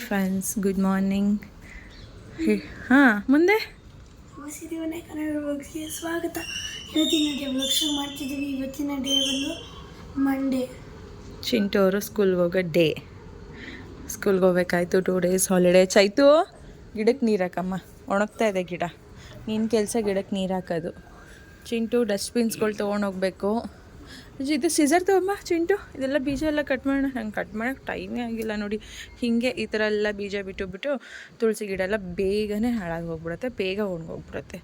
Hi friends good morning ಹಾಂ ಮುಂದೆ? ಹೊಸಿರಿವನೆ ಕನ್ನಡ ಬ್ಲಾಗ್ಸ್ಗೆ ಸ್ವಾಗತ. ಇವತ್ತಿನ ಡೇ ಬ್ಲಾಗ್ ಶುರು ಮಾಡ್ತಿದ್ದೀವಿ. ಇವತ್ತಿನ ಡೇ ಬಂದು ಮಂಡೇ ಚಿಂಟು ಅವರು ಸ್ಕೂಲ್ಗೆ ಹೋಗೋ ಡೇ ಸ್ಕೂಲ್ಗೆ ಹೋಗ್ಬೇಕಾಯ್ತು. ಟೂ ಡೇಸ್ ಹಾಲಿಡೇ ಚೈತು ಗಿಡಕ್ಕೆ ನೀರು ಹಾಕಮ್ಮ. ಒಣಗ್ತಾ ಇದೆ ಗಿಡ. ನಿನ್ನ ಕೆಲಸ ಗಿಡಕ್ಕೆ ನೀರು ಹಾಕೋದು. ಚಿಂಟು ಡಸ್ಟ್ಬಿನ್ಸ್ಗಳು ತೊಗೊಂಡೋಗ್ಬೇಕು ಇದು ಸಿಸರ್ ತಗೋಮ್ಮ ಚಿಂಟು. ಇದೆಲ್ಲ ಬೀಜ ಎಲ್ಲ ಕಟ್ ಮಾಡೋಣ. ನಂಗೆ ಕಟ್ ಮಾಡೋಕ್ಕೆ ಟೈಮೇ ಆಗಿಲ್ಲ ನೋಡಿ. ಹೀಗೆ ಈ ಥರ ಎಲ್ಲ ಬೀಜ ಬಿಟ್ಟು ಬಿಟ್ಟು ತುಳಸಿ ಗಿಡ ಎಲ್ಲ ಬೇಗನೆ ಹಾಳಾಗಿ ಹೋಗ್ಬಿಡುತ್ತೆ, ಬೇಗ ಒಣಗೋಗ್ಬಿಡುತ್ತೆ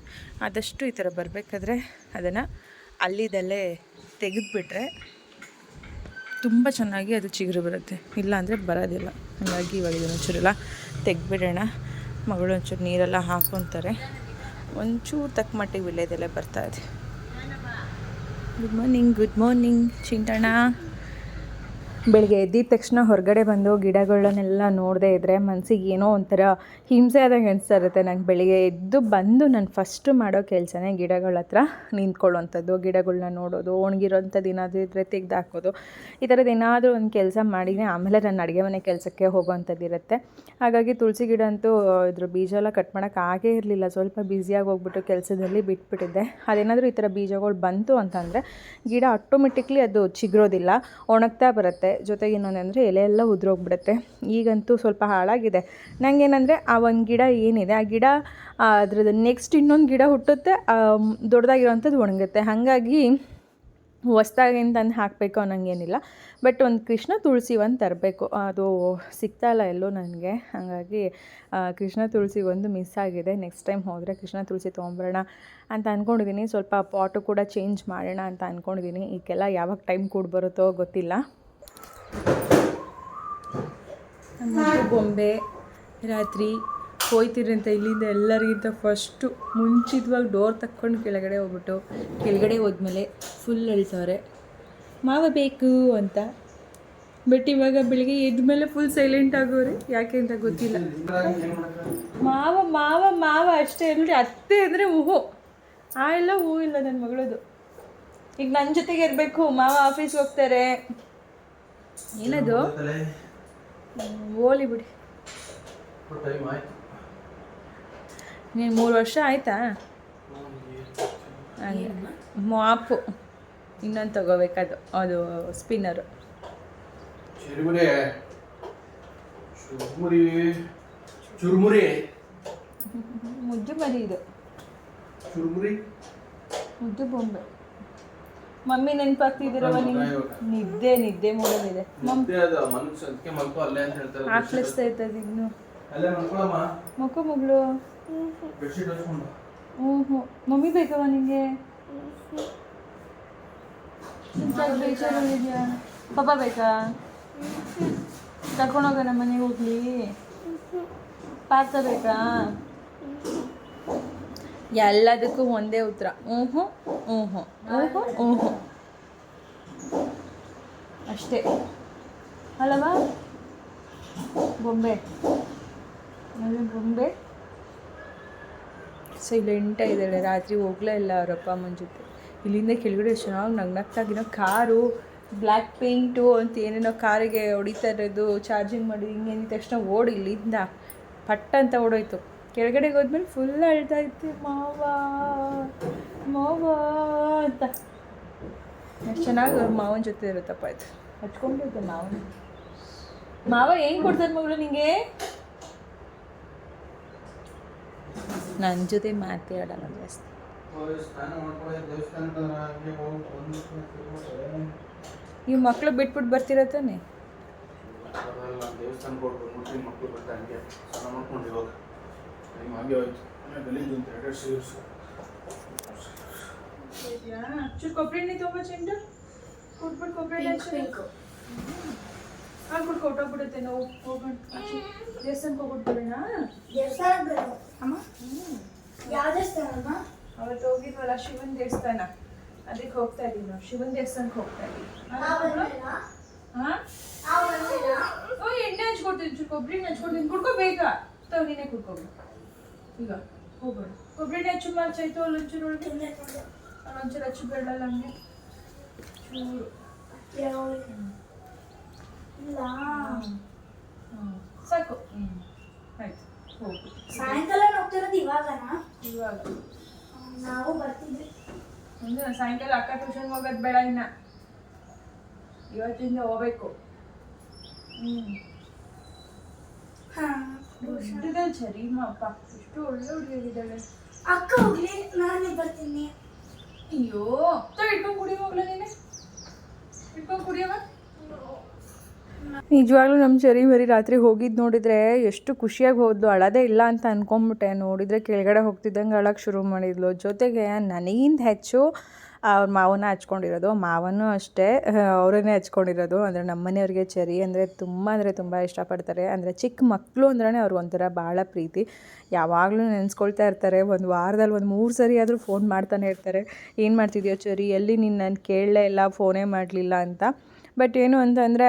ಆದಷ್ಟು ಈ ಥರ ಬರಬೇಕಾದ್ರೆ ಅದನ್ನು ಅಲ್ಲಿದಲ್ಲೇ ತೆಗೆದುಬಿಟ್ರೆ ತುಂಬ ಚೆನ್ನಾಗಿ ಅದು ಚಿಗುರು ಬರುತ್ತೆ. ಇಲ್ಲ ಅಂದರೆ ಬರೋದಿಲ್ಲ. ಹಾಗಾಗಿ ಇವಾಗ ಇದನ್ನು ಒಂಚೂರೆಲ್ಲ ತೆಗೆದ್ಬಿಡೋಣ. ಮಗಳು ಒಂಚೂರು ನೀರೆಲ್ಲ ಹಾಕ್ಕೊತಾರೆ. ಒಂಚೂರು ತಕ್ಕ ಮಟ್ಟಿಗೆ ಬರ್ತಾ Good morning, good morning, Chintana. ಬೆಳಿಗ್ಗೆ ಎದ್ದಿದ ತಕ್ಷಣ ಹೊರಗಡೆ ಬಂದು ಗಿಡಗಳನ್ನೆಲ್ಲ ನೋಡದೇ ಇದ್ದರೆ ಮನಸ್ಸಿಗೆ ಏನೋ ಒಂಥರ ಹಿಂಸೆ ಆದಂಗೆ ಅನಿಸ್ತಾ ಇರುತ್ತೆ. ನಂಗೆ ಬೆಳಿಗ್ಗೆ ಎದ್ದು ಬಂದು ನಾನು ಫಸ್ಟು ಮಾಡೋ ಕೆಲಸನೇ ಗಿಡಗಳ ಹತ್ರ ನಿಂತ್ಕೊಳ್ಳೋವಂಥದ್ದು ಗಿಡಗಳನ್ನ ನೋಡೋದು ಒಣಗಿರೋಂಥದ್ದು ಏನಾದರೂ ಇದ್ದರೆ ತೆಗ್ದು ಹಾಕೋದು. ಈ ಥರದ್ದು ಏನಾದರೂ ಒಂದು ಕೆಲಸ ಮಾಡಿದರೆ ಆಮೇಲೆ ನನ್ನ ಅಡುಗೆ ಮನೆ ಕೆಲಸಕ್ಕೆ ಹೋಗೋವಂಥದ್ದು ಇರುತ್ತೆ. ಹಾಗಾಗಿ ತುಳಸಿ ಗಿಡ ಅಂತೂ ಇದ್ರ ಬೀಜ ಎಲ್ಲ ಕಟ್ ಮಾಡೋಕ್ಕೆ ಆಗೇ ಇರಲಿಲ್ಲ. ಸ್ವಲ್ಪ ಬ್ಯುಸಿಯಾಗಿ ಹೋಗ್ಬಿಟ್ಟು ಕೆಲಸದಲ್ಲಿ ಬಿಟ್ಬಿಟ್ಟಿದ್ದೆ. ಅದೇನಾದರೂ ಈ ಥರ ಬೀಜಗಳು ಬಂತು ಅಂತಂದರೆ ಗಿಡ ಆಟೋಮೆಟಿಕ್ಲಿ ಅದು ಚಿಗರೋದಿಲ್ಲ, ಒಣಗ್ತಾ ಬರುತ್ತೆ. ಜೊತೆಗೆ ಇನ್ನೊಂದಂದರೆ ಎಲೆ ಎಲ್ಲ ಉದುರೋಗ್ಬಿಡುತ್ತೆ. ಈಗಂತೂ ಸ್ವಲ್ಪ ಹಾಳಾಗಿದೆ. ನನಗೇನಂದರೆ ಆ ಒಂದು ಗಿಡ ಏನಿದೆ, ಆ ಗಿಡ ಅದ್ರದ್ದು ನೆಕ್ಸ್ಟ್ ಇನ್ನೊಂದು ಗಿಡ ಹುಟ್ಟುತ್ತೆ ದೊಡ್ಡದಾಗಿರೋವಂಥದ್ದು ಒಣಗುತ್ತೆ. ಹಾಗಾಗಿ ಹೊಸ್ದಾಗಿ ತಂದು ಹಾಕಬೇಕು ಅನ್ನೋಂಗೇನಿಲ್ಲ. ಬಟ್ ಒಂದು ಕೃಷ್ಣ ತುಳಸಿ ಒಂದು ತರಬೇಕು. ಅದು ಸಿಗ್ತಾ ಇಲ್ಲ ಎಲ್ಲೋ ನನಗೆ. ಹಾಗಾಗಿ ಕೃಷ್ಣ ತುಳಸಿ ಒಂದು ಮಿಸ್ ಆಗಿದೆ. ನೆಕ್ಸ್ಟ್ ಟೈಮ್ ಹೋದರೆ ಕೃಷ್ಣ ತುಳಸಿ ತೊಗೊಂಬರೋಣ ಅಂತ ಅಂದ್ಕೊಂಡಿದ್ದೀನಿ ಸ್ವಲ್ಪ ಪಾಟು ಕೂಡ ಚೇಂಜ್ ಮಾಡೋಣ ಅಂತ ಅಂದ್ಕೊಂಡಿದ್ದೀನಿ ಈಗೆಲ್ಲ ಯಾವಾಗ ಟೈಮ್ ಕೂಡ ಬರುತ್ತೋ ಗೊತ್ತಿಲ್ಲ. ಬೊಂಬೆ ರಾತ್ರಿ ಹೋಯ್ತೀರಿ ಅಂತ ಇಲ್ಲಿಂದ ಎಲ್ಲರಿಗಿಂತ ಫಸ್ಟು ಮುಂಚಿತವಾಗಿ ಡೋರ್ ತಕ್ಕೊಂಡು ಕೆಳಗಡೆ ಹೋಗ್ಬಿಟ್ಟು ಕೆಳಗಡೆ ಹೋದ್ಮೇಲೆ ಫುಲ್ ಅಳಿಸವ್ರೆ. ಮಾವ ಬೇಕು ಅಂತ. ಬಟ್ ಇವಾಗ ಬೆಳಿಗ್ಗೆ ಎದ್ದ ಮೇಲೆ ಫುಲ್ ಸೈಲೆಂಟ್ ಆಗೋರಿ ಯಾಕೆ ಅಂತ ಗೊತ್ತಿಲ್ಲ. ಮಾವ ಮಾವ ಮಾವ ಅಷ್ಟೇ. ನೋಡಿ ಅತ್ತೆ ಅಂದರೆ ಹೂವು ಆ ಎಲ್ಲ ಹೂ ಇಲ್ಲ ನನ್ನ ಮಗಳದು. ಈಗ ನನ್ನ ಜೊತೆಗೆ ಇರಬೇಕು. ಮಾವ ಆಫೀಸ್ಗೆ ಹೋಗ್ತಾರೆ. ಏನದು? ಓಲಿ ಬಿಡಿ. ನೀನು ಮೂರು ವರ್ಷ ಆಯ್ತಾ? ಮಾಪು. ಇನ್ನೊಂದು ತಗೋಬೇಕದು ಅದು ಸ್ಪಿನ್ನರು. ಚುರುಮುರಿ. ಮುದ್ದು ಮರಿ ಇದು. ಚುರುಮುರಿ. ಮುದ್ದು ಬೊಂಬೆ. ಮಮ್ಮಿ ನೆನಪಾಗ್ತಿದ್ದೀರವ ನಿಮ್ ನಿದ್ದೆ ನಿದ್ದೆ ಮಾಡೋದಿದೆ ಆಕ್ಲಿಸ್ತಾ ಇರ್ತದೆ ಇನ್ನು. ಮಕ್ಕಳು ಮಗಳು. ಹ್ಞೂ ಹ್ಞೂ ಮಮ್ಮಿ ಬೇಕವ ನಿಮಗೆ ಬೇಜಾರು ಇದೆಯಾ? ಪಾಪ ಬೇಕಾ? ಕರ್ಕೊಂಡೋಗೋಣ ಮನೆಗೆ ಹೋಗ್ಲಿ. ಪಾರ್ಸ ಬೇಕಾ? ಎಲ್ಲದಕ್ಕೂ ಒಂದೇ ಉತ್ತರ. ಹ್ಞೂ ಹ್ಞೂ ಹ್ಞೂ ಹ್ಞೂ ಹ್ಞೂ ಅಷ್ಟೇ. ಅಲ್ಲವಾ? ಬೊಂಬೆ. ಬೊಂಬೆ. ಸೈಲೆಂಟ ಇದ್ದಾಳೆ. ರಾತ್ರಿ ಹೋಗ್ಲೇ ಇಲ್ಲ ಅವರಪ್ಪ ಅಮ್ಮನ ಜೊತೆ. ಇಲ್ಲಿಂದ ಕೆಳಗಡೆ ಚೆನ್ನಾಗಿ ನಗ್ನಗ್ತಾಗಿರೋ ಕಾರು ಬ್ಲ್ಯಾಕ್ ಪೇಂಟು ಅಂತ ಏನೇನೋ ಕಾರಿಗೆ ಹೊಡಿತಾ ಇರೋದು ಚಾರ್ಜಿಂಗ್ ಮಾಡಿ ಹಿಂಗೆ. ತಕ್ಷಣ ಓಡಿ ಇಲ್ಲಿಂದ. ಪಟ್ಟ ಅಂತ ಓಡೋಯ್ತು. ಕೆಳಗಡೆಗೆ ಹೋದ್ಮೇಲೆ ಫುಲ್ ಅಳ್ತಾ ಇತ್ತು. ಮಾವ ಮಾವ ಅಂತ. ಎಷ್ಟು ಚೆನ್ನಾಗಿ ಅವ್ರ ಮಾವನ ಜೊತೆ ಇರುತ್ತಪ್ಪ ಇದು. ಹಚ್ಕೊಂಡಿರುತ್ತೆ ಮಾವನ ಮಾವ ಏನು ಕೊಡ್ತಾರೆ ಮಗಳು ನಿಂಗೆ? ನನ್ನ ಜೊತೆ ಮಾತಾಡಲ್ಲ ಜಾಸ್ತಿ. ನೀವು ಮಕ್ಳು ಬಿಟ್ಬಿಟ್ಟು ಬರ್ತಿರೋ ತಾನೆ? ದೇವಸ್ಥಾನ ದೇವಸ್ಥಾನಕ್ಕೆ ಹೋಗಿ ಮಕ್ಕಳು ಬರ್ತಾ ಹಂಗೆ. ಸ್ನಾನ ಮಾಡ್ಕೊಂಡು ಇವಾಗ. એમ આવ્યો અને ગલી દૂન રેડર સીવ્સ યા ચુ કોપરેટ ની તો બચેન્ડ કોટ કોપરેટ છે ಹಾಂ ಕೊಟ್ಟು ಹೊಟ್ಟೋಗ್ಬಿಡುತ್ತೆ ನಾವು ಹೋಗೋಣ ದೇವಸ್ಥಾನಕ್ಕೆ ಹೋಗ್ಬಿಡ್ಬೋಣ ದೇವಸ್ಥಾನ ಅಮ್ಮ ಯಾವ ದೇವಸ್ಥಾನ ಅಮ್ಮ ಅವತ್ತು ಹೋಗಿದ್ವಲ್ಲ ಶಿವನ ದೇವಸ್ಥಾನ ಅದಕ್ಕೆ ಹೋಗ್ತಾ ಇದೀವಿ ನಾವು ಶಿವನ ದೇವಸ್ಥಾನಕ್ಕೆ ಹೋಗ್ತಾ ಇದೀವಿ ಎಣ್ಣೆ ಹಚ್ಕೊಡ್ತೀನಿ ಕೊಬ್ಬರಿ ಹಚ್ಕೊಡ್ತೀನಿ ಕುಡ್ಕೋಬೇಕಾ ತವ್ ನೀನೇ ಕುಡ್ಕೋಬೇಕು ಈಗ ಹೋಗೋಣ ಕೊಬ್ಬರಿ ಹೆಚ್ಚು ಹಚ್ಚು ಮಾರ್ಚ್ ಆಯ್ತು ಅಲ್ಲೊಂಚೂರು ಒಳಗೆ ಅಲ್ಲೊಂಚೂರು ಹೆಚ್ಚು ಬೇಡಲ್ಲ ಹಂಗೆ. ಚೂರು. ಇಲ್ಲ. ಸಾಕು. ಆಯ್ತು. ಹೋಗು. ಸಾಯಂಕಾಲ ಹೋಗ್ತಿರೋದು ಇವಾಗನಾ? ಇವಾಗ. ನಾವು ಬರ್ತಿದ್ವಿ. ಅಂದ್ರೆ ಸಾಯಂಕಾಲ ಅಕ್ಕ ಟ್ಯೂಷನ್ಗೆ ಹೋಗೋದು ಬೇಡ ಇನ್ನ. ಇವತ್ತಿಂದ ಹೋಗ್ಬೇಕು. ಹ್ಞೂ ಹಾ. ಹುಟ್ಟಿದಲ್ಲಿ ಸರಿಮಾ ಅಪ್ಪ. ಎಷ್ಟು ಒಳ್ಳೆ ಹುಡುಗಿಯಾಗಿದ್ದಾಳೆ ಅಕ್ಕ ಹೋಗ್ಲಿ ನಾನೇ ಬರ್ತೀನಿ. ಅಯ್ಯೋ ಇಟ್ಕೊಂಡು ಕುಡಿಯೋ ಹೋಗ್ಲ ನೀನೆ? ಇಟ್ಕೊಂಡು ಕುಡಿಯವ? ನಿಜವಾಗ್ಲೂ ನಮ್ಮ ಚರಿ ಮರಿ ರಾತ್ರಿ ಹೋಗಿದ್ದು ನೋಡಿದ್ರೆ ಎಷ್ಟು ಖುಷಿಯಾಗಿ ಹೋದ್ಲು. ಅಳದೇ ಇಲ್ಲ ಅಂತ ಅನ್ಕೊಂಡ್ಬಿಟ್ಟೆ ನೋಡಿದ್ರೆ ಕೆಳಗಡೆ ಹೋಗ್ತಿದ್ದಂಗೆ ಅಳಕ್ಕೆ ಶುರು ಮಾಡಿದ್ಲು. ಜೊತೆಗೆ ನನಗಿಂತ ಹೆಚ್ಚು ಅವ್ರ ಮಾವನ ಹಚ್ಕೊಂಡಿರೋದು. ಮಾವನೂ ಅಷ್ಟೇ ಅವರನ್ನೇ ಹಚ್ಕೊಂಡಿರೋದು. ಅಂದರೆ ನಮ್ಮ ಮನೆಯವ್ರಿಗೆ ಚರಿ ಅಂದರೆ ತುಂಬ ಅಂದರೆ ತುಂಬ ಇಷ್ಟಪಡ್ತಾರೆ. ಅಂದರೆ ಚಿಕ್ಕ ಮಕ್ಕಳು ಅಂದ್ರೆ ಅವ್ರು ಒಂಥರ ಭಾಳ ಪ್ರೀತಿ. ಯಾವಾಗಲೂ ನೆನೆಸ್ಕೊಳ್ತಾ ಇರ್ತಾರೆ. ಒಂದು ವಾರದಲ್ಲಿ ಒಂದು ಮೂರು ಸರಿ ಆದರೂ ಫೋನ್ ಮಾಡ್ತಾನೆ ಇರ್ತಾರೆ. ಏನು ಮಾಡ್ತಿದ್ಯೋ ಚರಿ, ಎಲ್ಲಿ ನೀನು ನಾನು ಕೇಳಲೇ ಇಲ್ಲ ಫೋನೇ ಮಾಡಲಿಲ್ಲ ಅಂತ. ಬಟ್ ಏನು ಅಂತಂದರೆ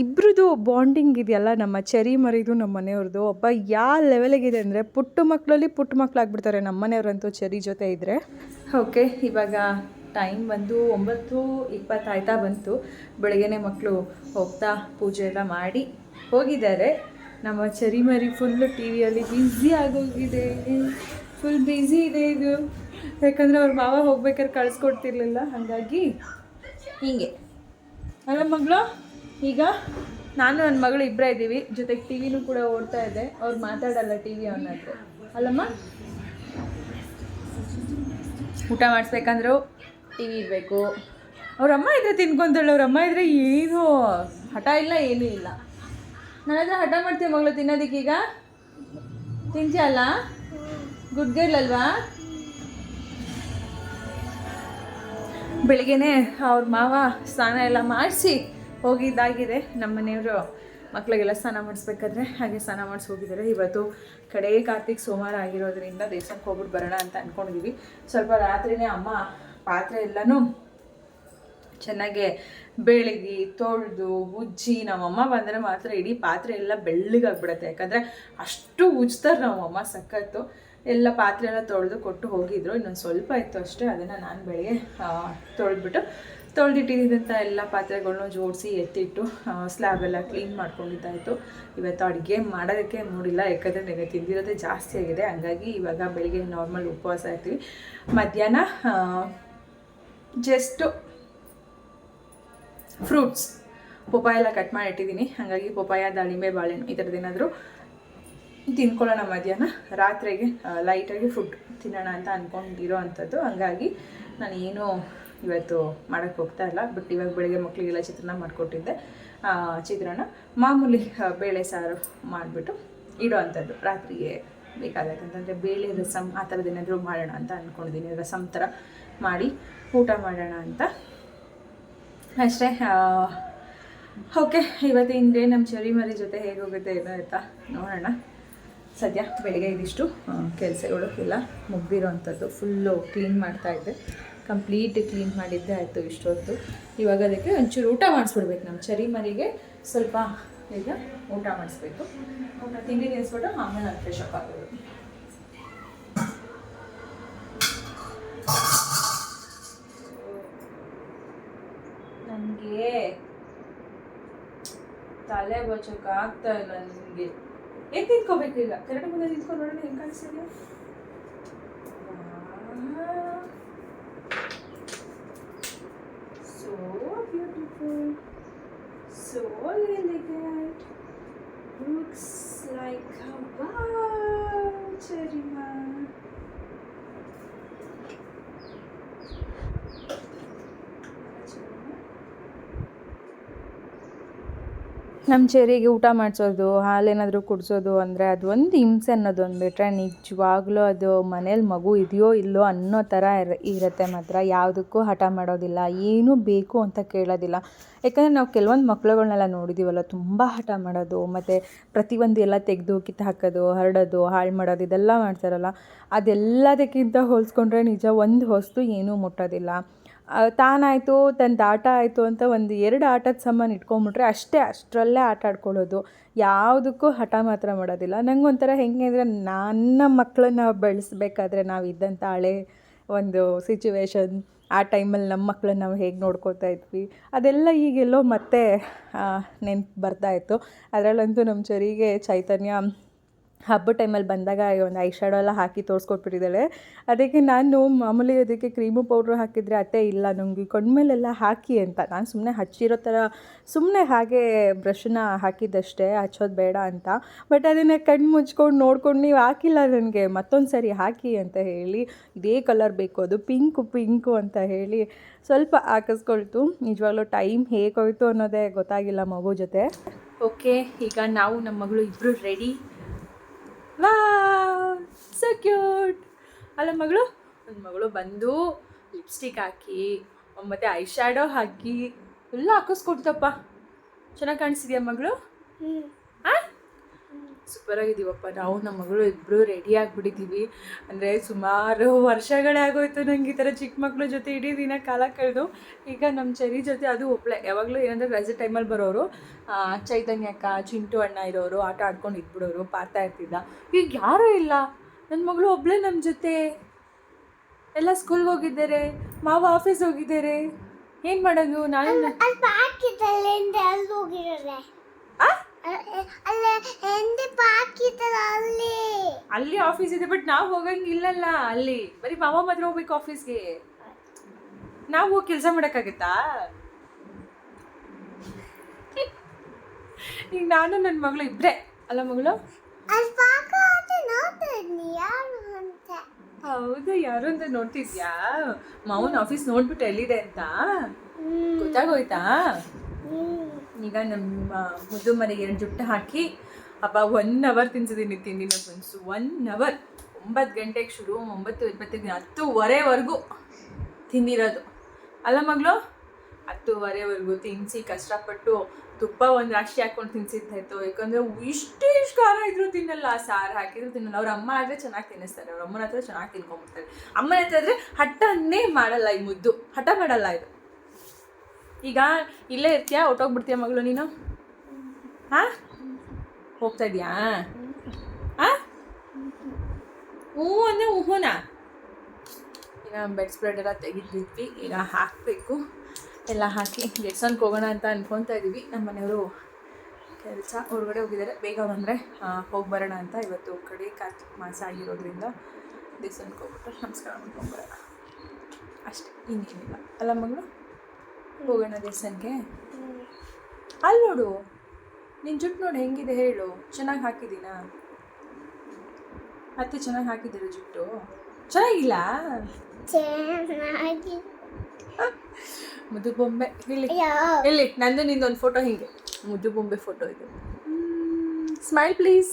ಇಬ್ರದ್ದು ಬಾಂಡಿಂಗ್ ಇದೆಯಲ್ಲ, ನಮ್ಮ ಚರಿ ಮರಿದು ನಮ್ಮ ಮನೆಯವ್ರದ್ದು ಒಬ್ಬ ಯಾವ ಲೆವೆಲಿಗಿದೆ ಅಂದರೆ ಪುಟ್ಟ ಮಕ್ಕಳಲ್ಲಿ ಪುಟ್ಟ ಮಕ್ಕಳಾಗ್ಬಿಡ್ತಾರೆ ನಮ್ಮ ಮನೆಯವ್ರಂತೂ ಚರಿ ಜೊತೆ ಇದ್ದರೆ ಓಕೆ ಇವಾಗ ಟೈಮ್ ಬಂದು ಒಂಬತ್ತು ಇಪ್ಪತ್ತಾಯ್ತಾ ಬಂತು. ಬೆಳಗ್ಗೆನೇ ಮಕ್ಕಳು ಹೋಗ್ತಾ ಪೂಜೆ ಎಲ್ಲ ಮಾಡಿ ಹೋಗಿದ್ದಾರೆ. ನಮ್ಮ ಚರಿ ಮರಿ ಫುಲ್ಲು ಟಿ ವಿಯಲ್ಲಿ ಬ್ಯುಸಿ ಆಗೋಗಿದೆ. ಫುಲ್ ಬ್ಯುಸಿ ಇದೆ ಇದು. ಯಾಕಂದರೆ ಅವ್ರ ಮಾವ ಹೋಗ್ಬೇಕಾದ್ರೆ ಕಳಿಸ್ಕೊಡ್ತಿರ್ಲಿಲ್ಲ. ಹಾಗಾಗಿ ಹೀಗೆ. ಅಲ್ಲ ಮಗಳು, ಈಗ? ನಾನು ನನ್ನ ಮಗಳು ಇಬ್ಬರೇ ಇದ್ದೀವಿ. ಜೊತೆಗೆ ಟಿ ವಿನೂ ಕೂಡ ಓಡ್ತಾ ಇದೆ. ಅವ್ರು ಮಾತಾಡಲ್ಲ ಟಿ ವಿ ಆನ್ ಹತ್ರ ಅಲ್ಲಮ್ಮ? ಊಟ ಮಾಡಿಸ್ಬೇಕಂದ್ರು? ಟಿ ಇರಬೇಕು ಅವ್ರಮ್ಮ ಇದ್ರೆ ತಿನ್ಕೊಂತಾಳೆ ಅವ್ರಮ್ಮ ಇದ್ರೆ ಏನು? ಹಠ ಇಲ್ಲ, ಏನೂ ಇಲ್ಲ. ನನ್ನ ಹಠ ಮಾಡ್ತೀವಿ ಮಗಳು ತಿನ್ನೋದಕ್ಕೀಗ ತಿಂತೀಯಲ್ಲ ಗುಡ್ ಗರ್ಲ್ ಅಲ್ವಾ? ಬೆಳಿಗ್ಗೆನೆ ಅವ್ರ ಮಾವ ಸ್ನಾನ ಎಲ್ಲ ಮಾಡಿಸಿ ಹೋಗಿದ್ದಾಗಿದೆ ನಮ್ಮ ಮನೆಯವರು. ಮಕ್ಕಳಿಗೆಲ್ಲ ಸ್ನಾನ ಮಾಡಿಸ್ಬೇಕಾದ್ರೆ ಹಾಗೆ ಸ್ನಾನ ಮಾಡಿಸಿ ಹೋಗಿದ್ದಾರೆ. ಇವತ್ತು ಕಡೆ ಕಾರ್ತಿಕ್ ಸೋಮವಾರ ಆಗಿರೋದ್ರಿಂದ ದೇವಸ್ಥಾನಕ್ಕೆ ಹೋಗ್ಬಿಟ್ಟು ಬರೋಣ ಅಂತ ಅಂದ್ಕೊಂಡಿದ್ದೀವಿ ಸ್ವಲ್ಪ ರಾತ್ರಿನೇ ಅಮ್ಮ ಪಾತ್ರೆ ಎಲ್ಲನೂ ಚೆನ್ನಾಗೆ ಬೆಳಗಿ, ತೊಳೆದು, ಉಜ್ಜಿ ನಮ್ಮಮ್ಮ ಬಂದರೆ ಮಾತ್ರ ಇಡೀ ಪಾತ್ರೆ ಎಲ್ಲ ಬೆಳ್ಳಗಾಗ್ಬಿಡತ್ತೆ. ಯಾಕಂದರೆ ಅಷ್ಟು ಉಜ್ತಾರೆ ನಮ್ಮಮ್ಮ ಸಖತ್ತು. ಎಲ್ಲ ಪಾತ್ರೆ ಎಲ್ಲ ತೊಳೆದು ಕೊಟ್ಟು ಹೋಗಿದ್ರು. ಇನ್ನೊಂದು ಸ್ವಲ್ಪ ಇತ್ತು ಅಷ್ಟೇ, ಅದನ್ನು ನಾನು ಬೆಳಗ್ಗೆ ತೊಳೆದ್ಬಿಟ್ಟು ತೊಳೆದಿಟ್ಟಿದ್ದಂಥ ಎಲ್ಲ ಪಾತ್ರೆಗಳನ್ನೂ ಜೋಡಿಸಿ ಎತ್ತಿಟ್ಟು ಸ್ಲ್ಯಾಬ್ ಎಲ್ಲ ಕ್ಲೀನ್ ಮಾಡ್ಕೊಂಡಿದ್ದಾಯಿತು. ಇವತ್ತು ಅಡುಗೆ ಮಾಡೋದಕ್ಕೆ ನೋಡಿಲ್ಲ ಯಾಕಂದರೆ ನನಗೆ ತಿಂದಿರೋದೇ ಜಾಸ್ತಿ ಆಗಿದೆ. ಹಂಗಾಗಿ ಇವಾಗ ಬೆಳಿಗ್ಗೆ ನಾರ್ಮಲ್ ಉಪವಾಸ ಇರ್ತೀವಿ. ಮಧ್ಯಾಹ್ನ ಜಸ್ಟು ಫ್ರೂಟ್ಸ್. ಪಪ್ಪಾಯ ಎಲ್ಲ ಕಟ್ ಮಾಡಿ ಇಟ್ಟಿದ್ದೀನಿ. ಹಾಗಾಗಿ ಪಪ್ಪಾಯ, ದಾಳಿಂಬೆ, ಬಾಳೆಹಣ್ಣು ಈ ಥರದ್ದು ಏನಾದರೂ ತಿನ್ಕೊಳ್ಳೋಣ ಮಧ್ಯಾಹ್ನ. ರಾತ್ರಿಗೆ ಲೈಟಾಗಿ ಫುಡ್ ತಿನ್ನೋಣ ಅಂತ ಅಂದ್ಕೊಂಡಿರೋ ಅಂಥದ್ದು. ಹಂಗಾಗಿ ನಾನು ಏನೂ ಇವತ್ತು ಮಾಡೋಕ್ಕೆ ಹೋಗ್ತಾ ಇಲ್ಲ. ಬಟ್ ಇವಾಗ ಬೆಳಗ್ಗೆ ಮಕ್ಕಳಿಗೆಲ್ಲ ಚಿತ್ರಾನ್ನ ಮಾಡಿಕೊಟ್ಟಿದ್ದೆ. ಚಿತ್ರಾನ್ನ. ಮಾಮೂಲಿ ಬೇಳೆ ಸಾರು ಮಾಡಿಬಿಟ್ಟು ಇಡೋ ಅಂಥದ್ದು. ರಾತ್ರಿಗೆ ಬೇಕಾಗತ್ತೆ ಅಂತಂದರೆ ಬೇಳೆ ರಸಮ್ ಆ ಥರದ್ದು ಏನಾದರೂ ಮಾಡೋಣ ಅಂತ ಅಂದ್ಕೊಂಡಿದ್ದೀನಿ ರಸಮ್ ಥರ ಮಾಡಿ ಊಟ ಮಾಡೋಣ ಅಂತ. ಅಷ್ಟೇ ಓಕೆ, ಇವತ್ತಿನ ಡೇ ನಮ್ಮ ಚರಿ ಮರಿ ಜೊತೆ ಹೇಗೆ ಹೋಗುತ್ತೆ ಏನೋ ಆಯಿತಾ ನೋಡೋಣ. ಸದ್ಯ ಬೆಳಗ್ಗೆ ಇದಿಷ್ಟು ಕೆಲಸಗಳು ಎಲ್ಲ ಮುಗ್ದಿರೋ ಅಂಥದ್ದು ಫುಲ್ಲು ಕ್ಲೀನ್ ಮಾಡ್ತಾಯಿದ್ದೆ ಕಂಪ್ಲೀಟ್ ಕ್ಲೀನ್ ಮಾಡಿದ್ದೆ, ಆಯಿತು ಇಷ್ಟೊತ್ತು. ಇವಾಗ ಅದಕ್ಕೆ ಒಂಚೂರು ಊಟ ಮಾಡಿಸ್ಬಿಡ್ಬೇಕು. ನಮ್ಮ ಚರಿ ಮರಿಗೆ ಸ್ವಲ್ಪ ಈಗ ಊಟ ಮಾಡಿಸ್ಬೇಕು. ಊಟ, ತಿಂಡಿ ತಿನ್ನಿಸ್ಬಿಟ್ಟು ಆಮೇಲೆ ಅಪ್ ಆಗೋದು ನನಗೆ ತಲೆ ಬಚ್ಚೋಕೆ ಆಗ್ತಾ ಇಲ್ಲ ನನಗೆ. ಏನು ತಿನ್ಕೋಬೇಕು ಈಗ? ಕರೆಕ್ಟ್ ಮುಂದೆ ನಿಂತ್ಕೊಂಡು ನೋಡೋಣ, ಹೆಂಗೆ ಕಾಣಿಸ್ತಿದೆ so beautiful so elegant looks like ಚರಿಮಾ ನಮ್ಮ ಚೇರಿಗೆ ಊಟ ಮಾಡಿಸೋದು, ಹಾಲೇನಾದರೂ ಕುಡಿಸೋದು ಅಂದರೆ ಅದು ಒಂದು ಹಿಂಸೆ ಅನ್ನೋದು ಬಿಟ್ಟರೆ ನಿಜವಾಗ್ಲೂ ಅದು ಮನೇಲಿ ಮಗು ಇದೆಯೋ ಇಲ್ಲೋ ಅನ್ನೋ ಥರ ಇರ, ಇರುತ್ತೆ ಮಾತ್ರ. ಯಾವುದಕ್ಕೂ ಹಠ ಮಾಡೋದಿಲ್ಲ. ಏನೂ ಬೇಕು ಅಂತ ಕೇಳೋದಿಲ್ಲ. ಯಾಕಂದರೆ ನಾವು ಕೆಲವೊಂದು ಮಕ್ಕಳುಗಳನ್ನೆಲ್ಲ ನೋಡಿದ್ದೀವಲ್ಲ ತುಂಬ ಹಠ ಮಾಡೋದು, ಮತ್ತು ಪ್ರತಿಯೊಂದು ಎಲ್ಲ ತೆಗೆದು, ಕಿತ್ತು ಹಾಕೋದು, ಹರಡೋದು, ಹಾಳು ಮಾಡೋದು, ಇದೆಲ್ಲ ಮಾಡ್ತಾರಲ್ಲ, ಅದೆಲ್ಲದಕ್ಕಿಂತ ಹೋಲಿಸ್ಕೊಂಡ್ರೆ ನಿಜ ಒಂದು ವಸ್ತು ಏನೂ ಮುಟ್ಟೋದಿಲ್ಲ. ತಾನಾಯಿತು ತನ್ನ ಆಟ ಆಯಿತು ಅಂತ ಒಂದು ಎರಡು ಆಟದ ಸಾಮಾನು ಇಟ್ಕೊಂಬಿಟ್ರೆ ಅಷ್ಟೇ ಅಷ್ಟರಲ್ಲೇ ಆಟ ಆಡ್ಕೊಳ್ಳೋದು. ಯಾವುದಕ್ಕೂ ಹಠ ಮಾತ್ರ ಮಾಡೋದಿಲ್ಲ. ನನಗೊಂಥರ ಹೆಂಗೆ ಅಂದರೆ ನನ್ನ ಮಕ್ಕಳನ್ನ ಬೆಳೆಸ್ಬೇಕಾದ್ರೆ ನಾವು ಇದ್ದಂಥ ಹಳೆ ಒಂದು ಸಿಚುವೇಶನ್ ಆ ಟೈಮಲ್ಲಿ ನಮ್ಮ ಮಕ್ಕಳನ್ನ ನಾವು ಹೇಗೆ ನೋಡ್ಕೋತಾ ಇದ್ವಿ. ಅದೆಲ್ಲ ಈಗೆಲ್ಲೋ ಮತ್ತೆ ನೆನ್ಪು ಬರ್ತಾಯಿತ್ತು ಅದರಲ್ಲಂತೂ ನಮ್ಮ ಚರಿಗೆ ಚೈತನ್ಯ ಹಬ್ಬದ ಟೈಮಲ್ಲಿ ಬಂದಾಗ ಒಂದು ಐ ಶ್ಯಾಡೋ ಎಲ್ಲ ಹಾಕಿ ತೋರಿಸ್ಕೊಟ್ಬಿಟ್ಟಿದ್ದಾಳೆ. ಅದಕ್ಕೆ ನಾನು ಮಾಮೂಲಿ ಅದಕ್ಕೆ ಕ್ರೀಮು ಪೌಡ್ರ್ ಹಾಕಿದರೆ ಅತ್ತೆ ಇಲ್ಲ ನನಗೆ ಕಣ್ಮೇಲೆಲ್ಲ ಹಾಕಿ ಅಂತ. ನಾನು ಸುಮ್ಮನೆ ಹಚ್ಚಿರೋ ಥರ ಸುಮ್ಮನೆ ಹಾಗೆ ಬ್ರಷನ್ನ ಹಾಕಿದ್ದಷ್ಟೇ, ಹಚ್ಚೋದು ಬೇಡ ಅಂತ. ಬಟ್ ಅದನ್ನು ಕಣ್ಣು ಮುಚ್ಕೊಂಡು ನೋಡ್ಕೊಂಡು ನೀವು ಹಾಕಿಲ್ಲ ನನಗೆ, ಮತ್ತೊಂದು ಸರಿ ಹಾಕಿ ಅಂತ ಹೇಳಿ, ಇದೇ ಕಲರ್ ಬೇಕು, ಅದು ಪಿಂಕು ಪಿಂಕು ಅಂತ ಹೇಳಿ ಸ್ವಲ್ಪ ಹಾಕಿಸ್ಕೊಳ್ತು. ನಿಜವಾಗ್ಲೂ ಟೈಮ್ ಹೇಗೆ ಹೋಯ್ತು ಅನ್ನೋದೇ ಗೊತ್ತಾಗಿಲ್ಲ ಮಗು ಜೊತೆ. ಓಕೆ ಈಗ ನಾವು ನಮ್ಮ ಮಗಳು ಇಬ್ಬರು ರೆಡಿ ಸೊ ಕ್ಯೂಟ್ ಅಲ್ಲ ಮಗಳು? ನನ್ನ ಮಗಳು ಬಂದು ಲಿಪ್ಸ್ಟಿಕ್ ಹಾಕಿ ಮತ್ತು ಐ ಶ್ಯಾಡೋ ಹಾಕಿ ಎಲ್ಲ ಹಾಕಿಸ್ಕೊಡ್ತಪ್ಪ. ಚೆನ್ನಾಗಿ ಕಾಣಿಸಿದ್ಯಾ ಮಗಳು? ಹಾಂ ಸೂಪರ್ ಆಗಿದ್ದೀವಪ್ಪ. ನಾವು ನಮ್ಮ ಮಗಳು ಇಬ್ಬರು ರೆಡಿ ಆಗಿಬಿಟ್ಟಿದ್ದೀವಿ. ಅಂದರೆ ಸುಮಾರು ವರ್ಷಗಳೇ ಆಗೋಯ್ತು ನಂಗೆ ಈ ಥರ ಚಿಕ್ಕ ಮಕ್ಕಳ ಜೊತೆ ಇಡೀ ದಿನ ಕಾಲ ಕಳೆದು. ಈಗ ನಮ್ಮ ಚರಿ ಜೊತೆ ಅದು ಒಪ್ಳೆ ಯಾವಾಗಲೂ ಏನಂದರೆ ರಜೆ ಟೈಮಲ್ಲಿ ಬರೋರು ಚೈತನ್ಯಕ್ಕ ಚಿಂಟು ಅಣ್ಣ ಇರೋರು ಆಟ ಆಡ್ಕೊಂಡು ಇದ್ಬಿಡೋರು ಪಾರ್ತಾ ಇರ್ತಿದ್ದ. ಈಗ ಯಾರೂ ಇಲ್ಲ. ನನ್ನ ಮಗಳು ಒಬ್ಬಳೇ ನಮ್ಮ ಜೊತೆ. ಎಲ್ಲ ಸ್ಕೂಲ್ಗೆ ಹೋಗಿದ್ದಾರೆ ಮಾವ ಆಫೀಸ್ ಹೋಗಿದ್ದಾರೆ. ಏನು ಮಾಡೋದು? ನಾನು ಅಲ್ಲಿ ಆಫೀಸ್ ಇದೆ ಬಟ್ ನಾವು ಹೋಗಂಗಿಲ್ಲಲ್ಲ ಅಲ್ಲಿ. ಬರೀ ಮಾವ ಮಾತ್ರ ಹೋಗ್ಬೇಕು ಆಫೀಸ್ಗೆ ನಾವು ಹೋಗಿ ಕೆಲಸ ಮಾಡೋಕ್ಕಾಗತ್ತಾ? ಈಗ ನಾನು ನನ್ನ ಮಗಳು ಇಬ್ಬರೇ ಅಲ್ಲ ಮಗಳು? ಹೌದು ಯಾರು ಅಂತ ನೋಡ್ತಿದ್ಯಾ? ಮೌನ್ ಆಫೀಸ್ ನೋಡ್ಬಿಟ್ಟು ಎಲ್ಲಿದೆ ಅಂತ? ಗೊತ್ತಾಗೋಯ್ತಾ? ಈಗ ನಮ್ಮ ಮುದ್ದು ಮನೆಗೆ ಎರಡು ಜುಟ್ಟು ಹಾಕಿ ಅಪ್ಪ ಒನ್ ಅವರ್ ತಿನ್ಸಿದ್ದೀನಿ ತಿಂದಿನ ಫ್ರೆಂಡ್ಸು ಒನ್ ಅವರ್ ಒಂಬತ್ತು ಗಂಟೆಗೆ ಶುರು ಒಂಬತ್ತು ಇಪ್ಪತ್ತೈದು ಹತ್ತುವರೆವರೆಗೂ ತಿಂದಿರೋದು. ಅಲ್ಲ ಮಗಳು? ಹತ್ತುವರೆವರೆಗೂ ತಿನ್ನಿಸಿ ಕಷ್ಟಪಟ್ಟು ತುಪ್ಪ ಒಂದು ರಾಶಿ ಹಾಕೊಂಡು ತಿನ್ಸಿದ್ದಾಯ್ತು ಯಾಕಂದರೆ ಇಷ್ಟು ಇಷ್ಟು ಖಾರ ಇದ್ರು ತಿನ್ನಲ್ಲ. ಸಾರು ಹಾಕಿದ್ರು ತಿನ್ನಲ್ಲ. ಅವ್ರ ಅಮ್ಮ ಆದರೆ ಚೆನ್ನಾಗಿ ತಿನ್ನಿಸ್ತಾರೆ. ಅವ್ರ ಅಮ್ಮನ ಹತ್ರ ಚೆನ್ನಾಗಿ ತಿನ್ಕೊಂಬಿಡ್ತಾರೆ. ಅಮ್ಮನ ಹತ್ರ ಆದರೆ ಹಠನೇ ಮಾಡಲ್ಲ ಈ ಮುದ್ದು. ಹಠ ಮಾಡಲ್ಲ ಇದು. ಈಗ ಇಲ್ಲೇ ಇರ್ತೀಯಾ? ಹೊಟ್ಟೋಗ್ಬಿಡ್ತೀಯ ಮಗಳು ನೀನು? ಹಾಂ? ಹೋಗ್ತಾ ಇದೀಯಾ? ಹಾಂ? ಹೂ ಅಂದರೆ ಹ್ಞೂನಾ ಈಗ ಬೆಡ್ ಸ್ಪ್ರೆಡ್ ಎಲ್ಲ ತೆಗೆದ್ಬಿಟ್ವಿ ಈಗ ಹಾಕಬೇಕು. ಎಲ್ಲ ಹಾಕಿ ಗೆಟ್ಸನ್ಗೆ ಹೋಗೋಣ ಅಂತ ಅನ್ಕೊತಾ ಇದ್ದೀವಿ ನಮ್ಮ ಮನೆಯವರು ಕೆಲಸ ಹೊರಗಡೆ ಹೋಗಿದ್ದಾರೆ. ಬೇಗ ಬಂದರೆ ಹೋಗಿ ಬರೋಣ ಅಂತ ಇವತ್ತು ಕಡೆ ಕಾರ್ತಿಕ್ ಮಾಸ ಆಗಿರೋದ್ರಿಂದ ದೇವಸ್ಥಾನಕ್ಕೆ ಹೋಗ್ಬಿಟ್ಟು ನಮಸ್ಕಾರ ಮಾಡ್ಕೊಂಬರೋಣ ಅಷ್ಟೇ, ಇನ್ನೇನಿಲ್ಲ. ಅಲ್ಲ ಮಗಳು? ಹೋಗೋಣ ದೇವಸ್ಥಾನಕ್ಕೆ ಅಲ್ಲಿ ನೋಡು. ನಿನ್ನ ಜುಟ್ಟು ನೋಡಿ ಹೆಂಗಿದೆ ಹೇಳು. ಚೆನ್ನಾಗಿ ಹಾಕಿದ್ದೀನಾ? ಅತ್ತೆ ಚೆನ್ನಾಗಿ ಹಾಕಿದ್ದೀರಾ ಜುಟ್ಟು? ಚೆನ್ನಾಗಿಲ್ಲ? ಚೆನ್ನಾಗಿ ಮುದ್ದು ಬೊಂಬೆ. ಇಲ್ಲಿ ಇಲ್ಲಿ ನಂದು ನಿಂದೊಂದು ಫೋಟೋ ಹಿಂಗೆ. ಮುದ್ದು ಬೊಂಬೆ ಫೋಟೋ ಇದು. ಸ್ಮೈಲ್ ಪ್ಲೀಸ್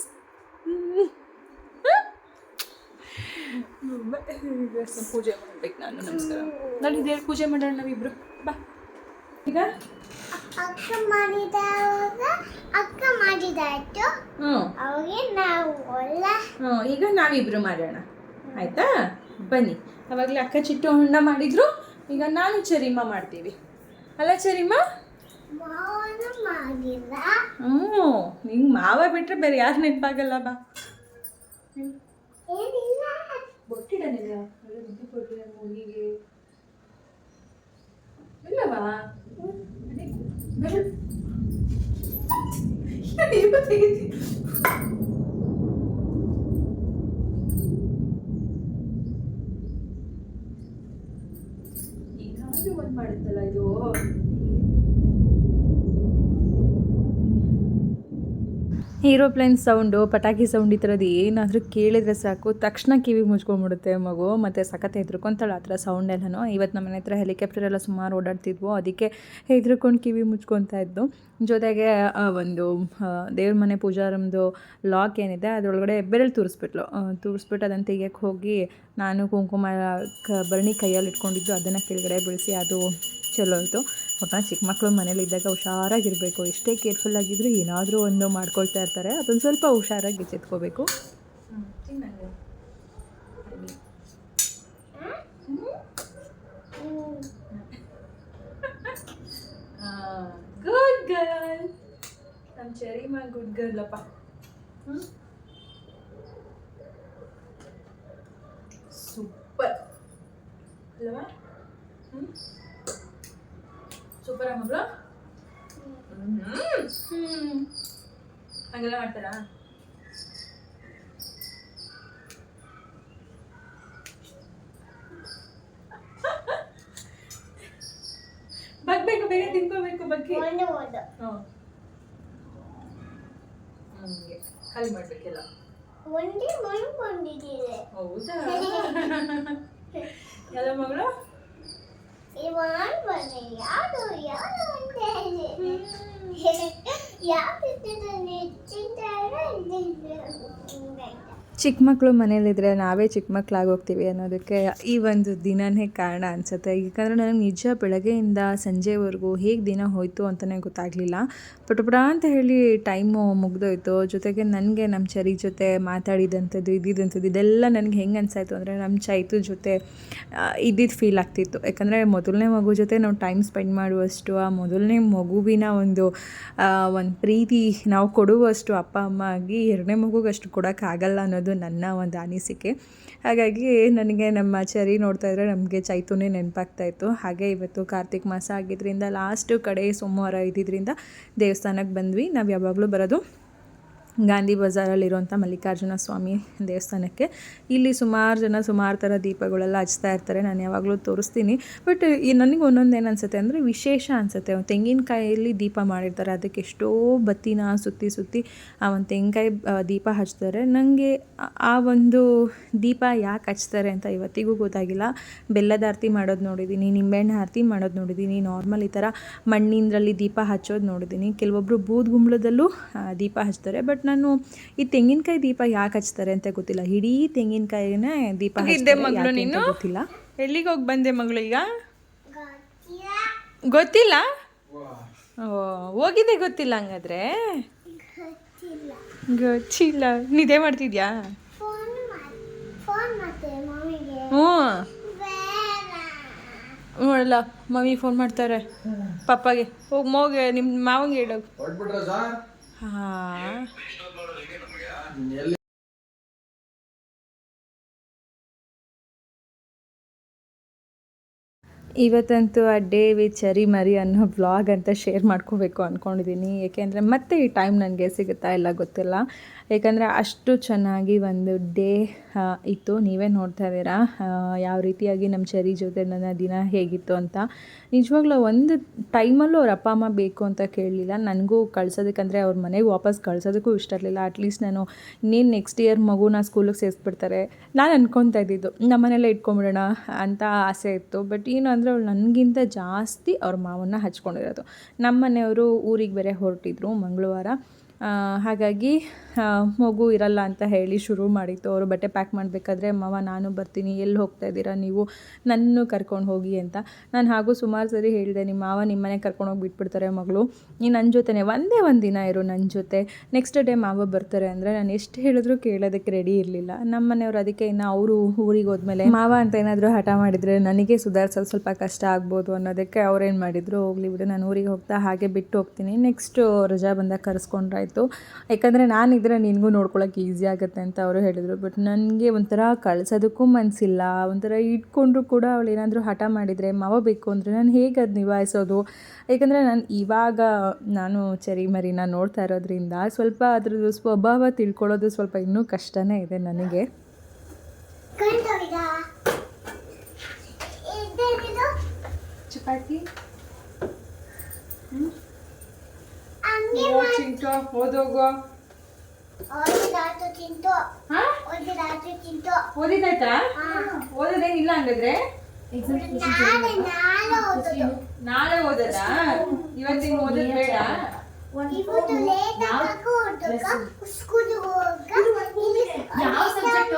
ಪೂಜೆ ಮಾಡ್ಬೇಕು ನಾನು ನಮಸ್ಕಾರ. ನಾನು ಇದೇ ಪೂಜೆ ಮಾಡೋಣ ನಾವಿಬ್ರು. ಬಾ. ಈಗ? ಅಕ್ಕ ಮಾಡಿದ ಅಕ್ಕ ಮಾಡಿದಾಯ್ತು ಅವಾಗೆ ನಾವು ಒಳ್ಳ ಹ್ಞೂ ಈಗ ನಾವಿಬ್ರು ಮಾಡೋಣ. ಆಯ್ತಾ? ಬನ್ನಿ. ಅವಾಗಲೇ ಅಕ್ಕ ಚಿಟ್ಟು ಅಣ್ಣ ಮಾಡಿದ್ರು. ಈಗ ನಾನು ಚರಿಮ ಮಾಡ್ತೀವಿ. ಅಲ್ಲ ಚರಿಮ? ಹ್ಞೂ ನಿಂಗೆ ಮಾವ ಬಿಟ್ರೆ ಬೇರೆ ಯಾರು ನೆನಪಾಗಲ್ಲ ಬಾ. ಇಲ್ಲವಾ? ಅದೇ, ಬೆರಳು. ಏನು ತೆಗಿತಿ? ಏನಾದ್ರೂ ಒಂದ್ ಮಾಡುತ್ತಲ್ಲ ಇದು ಏರೋಪ್ಲೇನ್ ಸೌಂಡು, ಪಟಾಕಿ ಸೌಂಡ್ ಈ ಥರದ್ದು ಏನಾದರೂ ಕೇಳಿದರೆ ಸಾಕು. ತಕ್ಷಣ ಕಿವಿ ಮುಚ್ಕೊಂಡ್ಬಿಡುತ್ತೆ ಮಗು, ಮತ್ತು ಸಖತ್ ಹೆದ್ರುಕೊಂತಾಳೆ ಆ ಥರ ಎಲ್ಲನು. ಇವತ್ತು ನಮ್ಮ ಮನೆ ಹತ್ರ ಹೆಲಿಕಾಪ್ಟರ್ ಎಲ್ಲ ಸುಮಾರು ಓಡಾಡ್ತಿದ್ವು. ಅದಕ್ಕೆ ಹೆದ್ರ್ಕೊಂಡು ಕಿವಿ ಮುಚ್ಕೊತಾ ಇದ್ದು ಜೊತೆಗೆ ಒಂದು ದೇವ್ರ ಮನೆ ಪೂಜಾರಮ್ದು ಲಾಕ್ ಏನಿದೆ, ಅದರೊಳಗಡೆ ಬೆರಳು ತೂರಿಸ್ಬಿಟ್ಲು. ತೂರಿಸ್ಬಿಟ್ಟು ಅದನ್ನು ತೆಗಿಯಕ್ಕೆ ಹೋಗಿ ನಾನು ಕುಂಕುಮ, ಕ ಭರಣಿ ಕೈಯಲ್ಲಿ ಇಟ್ಕೊಂಡಿದ್ದು ಅದನ್ನು ಕೆಳಗಡೆ ಬೆಳೆಸಿ ಅದು ಚಲೋ ಆಯಿತು. ಒಟ್ಟು ಚಿಕ್ಕ ಮಕ್ಕಳು ಮನೇಲಿ ಇದ್ದಾಗ ಹುಷಾರಾಗಿರಬೇಕು. ಎಷ್ಟೇ ಕೇರ್ಫುಲ್ ಆಗಿದ್ರು ಏನಾದರೂ ಒಂದು ಮಾಡ್ಕೊಳ್ತಾ ಇರ್ತಾರೆ. ಅದೊಂದು ಸ್ವಲ್ಪ ಹುಷಾರಾಗಿ ಎಚ್ಚೆತ್ಕೋಬೇಕು ಗುಡ್ ಗರ್ಲ್ ನಮ್ಮ ಗುಡ್ ಸೂಪರ್ ಅಲ್ವಾ? ಸೂಪರ್ ಮಗಳು ಹಂಗೆಲ್ಲ ಮಾಡ್ತಾರಾ ಬಗ್ಬೇಕು ಬೇಗ ತಿನ್ಕೋಬೇಕು ಬಗ್ಗೆ ಒಂದು ಒಂದು ಹ್ಮ್. ಹಂಗೆ ಖಾಲಿ ಮಾಡ್ಬೇಕೆಲ್ಲ ಒಂದೇ ಮಾಡ್ಕೊಂಡಿದ್ದೀರಿ ಹೌದಾ ಎಲ್ಲ ಮಗಳು ಇವಾನ್ ಬನ್ನಿ ಯಾರು ಯಾರು ಅಂತ ಹೇಳಿ ಯಾರು ಚಿಕ್ಕ ಮಕ್ಕಳು ಮನೇಲಿದ್ರೆ ನಾವೇ ಚಿಕ್ಕ ಮಕ್ಕಳಾಗಿ ಹೋಗ್ತೀವಿ ಅನ್ನೋದಕ್ಕೆ ಈ ಒಂದು ದಿನನೇ ಕಾರಣ ಅನ್ಸುತ್ತೆ. ಯಾಕಂದರೆ ನನಗೆ ನಿಜ ಬೆಳಗ್ಗೆಯಿಂದ ಸಂಜೆವರೆಗೂ ಹೇಗೆ ದಿನ ಹೋಯಿತು ಅಂತಲೇ ಗೊತ್ತಾಗಲಿಲ್ಲ. ಪಟಪಟ ಅಂತ ಹೇಳಿ ಟೈಮು ಮುಗ್ದೋಯ್ತು. ಜೊತೆಗೆ ನನಗೆ ನಮ್ಮ ಚರಿ ಜೊತೆ ಮಾತಾಡಿದಂಥದ್ದು ಇದ್ದಿದ್ದಂಥದ್ದು ಇದೆಲ್ಲ ನನಗೆ ಹೆಂಗೆ ಅನ್ಸಾಯ್ತು ಅಂದರೆ ನಮ್ಮ ಚೈತು ಜೊತೆ ಇದ್ದಿದ್ದು ಫೀಲ್ ಆಗ್ತಿತ್ತು. ಯಾಕಂದರೆ ಮೊದಲನೇ ಮಗು ಜೊತೆ ನಾವು ಟೈಮ್ ಸ್ಪೆಂಡ್ ಮಾಡುವಷ್ಟು, ಆ ಮೊದಲನೇ ಮಗುವಿನ ಒಂದು ಒಂದು ಪ್ರೀತಿ ನಾವು ಕೊಡುವಷ್ಟು ಅಪ್ಪ, ಅಮ್ಮ ಆಗಿ ಎರಡನೇ ಮಗುಗೆ ಅಷ್ಟು ಕೊಡೋಕ್ಕಾಗಲ್ಲ ಅನ್ನೋದು ನನ್ನ ಒಂದು ಅನಿಸಿಕೆ. ಹಾಗಾಗಿ ನನಗೆ ನಮ್ಮ ಚರಿ ನೋಡ್ತಾ ಇದ್ರೆ ನಮಗೆ ಚೈತುನೇ ನೆನಪಾಗ್ತಾ ಇತ್ತು. ಹಾಗೆ ಇವತ್ತು ಕಾರ್ತಿಕ್ ಮಾಸ ಆಗಿದ್ದರಿಂದ ಲಾಸ್ಟು ಕಡೆ ಸೋಮವಾರ ಇದ್ದಿದ್ದರಿಂದ ದೇವಸ್ಥಾನಕ್ಕೆ ಬಂದ್ವಿ. ನಾವು ಯಾವಾಗಲೂ ಬರೋದು ಗಾಂಧಿ ಬಜಾರಲ್ಲಿರುವಂಥ ಮಲ್ಲಿಕಾರ್ಜುನ ಸ್ವಾಮಿ ದೇವಸ್ಥಾನಕ್ಕೆ. ಇಲ್ಲಿ ಸುಮಾರು ಜನ ಸುಮಾರು ಥರ ದೀಪಗಳೆಲ್ಲ ಹಚ್ತಾ ಇರ್ತಾರೆ. ನಾನು ಯಾವಾಗಲೂ ತೋರಿಸ್ತೀನಿ. ಬಟ್ ಈ ನನಗೆ ಒಂದೊಂದು ಏನು ಅನಿಸುತ್ತೆ ಅಂದರೆ ವಿಶೇಷ ಅನಿಸುತ್ತೆ. ತೆಂಗಿನಕಾಯಲ್ಲಿ ದೀಪ ಮಾಡಿರ್ತಾರೆ. ಅದಕ್ಕೆ ಎಷ್ಟೋ ಬತ್ತಿನ ಸುತ್ತಿ ಸುತ್ತಿ ಆ ಒಂದು ತೆಂಗಿನಕಾಯಿ ದೀಪ ಹಚ್ತಾರೆ. ನನಗೆ ಆ ಒಂದು ದೀಪ ಯಾಕೆ ಹಚ್ತಾರೆ ಅಂತ ಇವತ್ತಿಗೂ ಗೊತ್ತಾಗಿಲ್ಲ. ಬೆಲ್ಲದ ಆರತಿ ಮಾಡೋದು ನೋಡಿದ್ದೀನಿ, ನಿಂಬೆಹಣ್ಣು ಆರತಿ ಮಾಡೋದು ನೋಡಿದ್ದೀನಿ ನಾರ್ಮಲ್ ಈ ಥರ ಮಣ್ಣಿಂದ್ರಲ್ಲಿ ದೀಪ ಹಚ್ಚೋದು ನೋಡಿದ್ದೀನಿ. ಕೆಲವೊಬ್ಬರು ಬೂದ್ ಗುಂಬಳದಲ್ಲೂ ದೀಪ ಹಚ್ತಾರೆ. ಬಟ್ ನಾನು ಈ ತೆಂಗಿನಕಾಯಿ ದೀಪ ಯಾಕೆ ಹಚ್ತಾರೆ ಅಂತ ಗೊತ್ತಿಲ್ಲ. ಇಡೀ ತೆಂಗಿನಕಾಯಿನೇ ದೀಪ ಗೊತ್ತಿಲ್ಲ. ಎಲ್ಲಿಗೆ ಹೋಗಿ ಬಂದೆ ಮಗಳು ಈಗ? ಗೊತ್ತಿಲ್ಲ. ಓ ಹೋಗಿದ್ದೆ ಗೊತ್ತಿಲ್ಲ ಹಂಗಾದ್ರೆ? ಗೊತ್ತಿಲ್ಲ. ನಿದ್ದೆ ಮಾಡ್ತಿದ್ಯಾ? ಫೋನ್ ಫೋನ್ ಮತ್ತೆ ಮಮ್ಮಿಗೆ. ಹ್ಞೂ. ನೋಡಲ್ಲ ಮಮ್ಮಿ ಫೋನ್ ಮಾಡ್ತಾರೆ. ಪಪ್ಪಾಗೆ. ಹೋಗಿ ಮೋಗೆ ನಿಮ್ಮ ಮಾವಂಗೆ ಹೇಳೋದು ಇವತ್ತಂತೂ ಆ ಡೇ ವಿತ್ ಚರಿ ಮರಿ ಅನ್ನೋ ಬ್ಲಾಗ್ ಅಂತ ಶೇರ್ ಮಾಡ್ಕೋಬೇಕು ಅಂದ್ಕೊಂಡಿದ್ದೀನಿ ಏಕೆಂದರೆ ಮತ್ತೆ ಈ ಟೈಮ್ ನನಗೆ ಸಿಗುತ್ತಾ ಇಲ್ಲ ಗೊತ್ತಿಲ್ಲ. ಏಕೆಂದರೆ ಅಷ್ಟು ಚೆನ್ನಾಗಿ ಒಂದು ಡೇ ಇತ್ತು. ನೀವೇ ನೋಡ್ತಾ ಇದ್ದೀರಾ ಯಾವ ರೀತಿಯಾಗಿ ನಮ್ಮ ಚರಿ ಜೊತೆ ನನ್ನ ದಿನ ಹೇಗಿತ್ತು ಅಂತ. ನಿಜವಾಗ್ಲೂ ಒಂದು ಟೈಮಲ್ಲೂ ಅವ್ರ ಅಪ್ಪ, ಅಮ್ಮ ಬೇಕು ಅಂತ ಕೇಳಲಿಲ್ಲ. ನನಗೂ ಕಳ್ಸೋದಕ್ಕಂದರೆ ಅವ್ರ ಮನೆಗೆ ವಾಪಸ್ ಕಳ್ಸೋದಕ್ಕೂ ಇಷ್ಟ ಇರಲಿಲ್ಲ. ಅಟ್ಲೀಸ್ಟ್ ನಾನು ಇನ್ನೇನು ನೆಕ್ಸ್ಟ್ ಇಯರ್ ಮಗುನ ಸ್ಕೂಲಿಗೆ ಸೇರಿಸ್ಬಿಡ್ತಾರೆ ನಾನು ಅನ್ಕೊತಾ ಇದ್ದಿದ್ದು. ನಮ್ಮನೆಯಲ್ಲೇ ಇಟ್ಕೊಂಬಿಡೋಣ ಅಂತ ಆಸೆ ಇತ್ತು. ಬಟ್ ಏನು ಅಂದರೆ ಅವಳು ನನಗಿಂತ ಜಾಸ್ತಿ ಅವ್ರ ಮಾವನ್ನ ಹಚ್ಕೊಂಡಿರೋದು. ನಮ್ಮ ಮನೆಯವರು ಊರಿಗೆ ಬೇರೆ ಹೊರಟಿದ್ರು ಮಂಗಳವಾರ. ಹಾಗಾಗಿ ಮಗು ಇರಲ್ಲ ಅಂತ ಹೇಳಿ ಶುರು ಮಾಡಿತ್ತು. ಅವರು ಬಟ್ಟೆ ಪ್ಯಾಕ್ ಮಾಡಬೇಕಾದ್ರೆ ಮಾವ ನಾನು ಬರ್ತೀನಿ, ಎಲ್ಲಿ ಹೋಗ್ತಾ ಇದ್ದೀರಾ ನೀವು? ನನ್ನ ಕರ್ಕೊಂಡು ಹೋಗಿ ಅಂತ. ನಾನು ಹಾಗೂ ಸುಮಾರು ಸರಿ ಹೇಳಿದೆ ನಿಮ್ಮ ಮಾವ ನಿಮ್ಮನೆ ಕರ್ಕೊಂಡೋಗಿ ಬಿಟ್ಬಿಡ್ತಾರೆ ಮಗಳು. ನೀನು ನನ್ನ ಜೊತೆನೇ, ಒಂದೇ ಒಂದು ದಿನ ಇರು ನನ್ನ ಜೊತೆ. ನೆಕ್ಸ್ಟ್ ಡೇ ಮಾವ ಬರ್ತಾರೆ ಅಂದರೆ ನಾನು ಎಷ್ಟು ಹೇಳಿದ್ರು ಕೇಳೋದಕ್ಕೆ ರೆಡಿ ಇರಲಿಲ್ಲ. ನಮ್ಮ ಮನೆಯವರು ಅದಕ್ಕೆ ಇನ್ನು ಅವರು ಊರಿಗೆ ಹೋದ್ಮೇಲೆ, ಮಾವ ಅಂತ ಏನಾದರೂ ಹಠ ಮಾಡಿದರೆ ನನಗೆ ಸುಧಾರಿಸೋದು ಸ್ವಲ್ಪ ಕಷ್ಟ ಆಗ್ಬೋದು ಅನ್ನೋದಕ್ಕೆ ಅವ್ರೇನು ಮಾಡಿದ್ರು, ಹೋಗ್ಲಿ ಬಿಡು, ನಾನು ಊರಿಗೆ ಹೋಗ್ತಾ ಹಾಗೆ ಬಿಟ್ಟು ಹೋಗ್ತೀನಿ. ನೆಕ್ಸ್ಟು ರಜಾ ಬಂದಾಗ ಕರೆಸ್ಕೊಂಡ್ರಾಯ್ತು. ಯಾಕಂದರೆ ಇದ್ರೆ ನಿನಗೂ ನೋಡ್ಕೊಳಕ್ಕೆ ಈಸಿ ಆಗುತ್ತೆ ಅಂತ ಅವರು ಹೇಳಿದರು. ಬಟ್ ನನಗೆ ಒಂಥರ ಕಳ್ಸೋದಕ್ಕೂ ಮನಸ್ಸಿಲ್ಲ ಒಂಥರ ಇಟ್ಕೊಂಡ್ರೂ ಕೂಡ ಅವಳು ಏನಾದರೂ ಹಠ ಮಾಡಿದರೆ ಮಾವ ಬೇಕು ಅಂದರೆ ನಾನು ಹೇಗೆ ಅದು ನಿಭಾಯಿಸೋದು? ಯಾಕಂದರೆ ನಾನು ಇವಾಗ ನಾನು ಚರಿ ಮರಿನ ನೋಡ್ತಾ ಇರೋದ್ರಿಂದ ಸ್ವಲ್ಪ ಅದ್ರದ್ದು ಸ್ವಭಾವ ತಿಳ್ಕೊಳ್ಳೋದು ಸ್ವಲ್ಪ ಇನ್ನೂ ಕಷ್ಟನೇ ಇದೆ ನನಗೆ. ಚಪಾತಿ? ಚಿಂಟು ಓದೋಗೋ ಓದಿದಾಯ್ತಾ ಹಾ. ಓದೋದೇನಿಲ್ಲ ಹಂಗಾದ್ರೆ? ನಾಳೆ ನಾಳೆ ಓದೋದು. ಇವತ್ತಿನ ಓದೋದು? ಬೇಡ. ಯಾವ ಸಬ್ಜೆಕ್ಟ್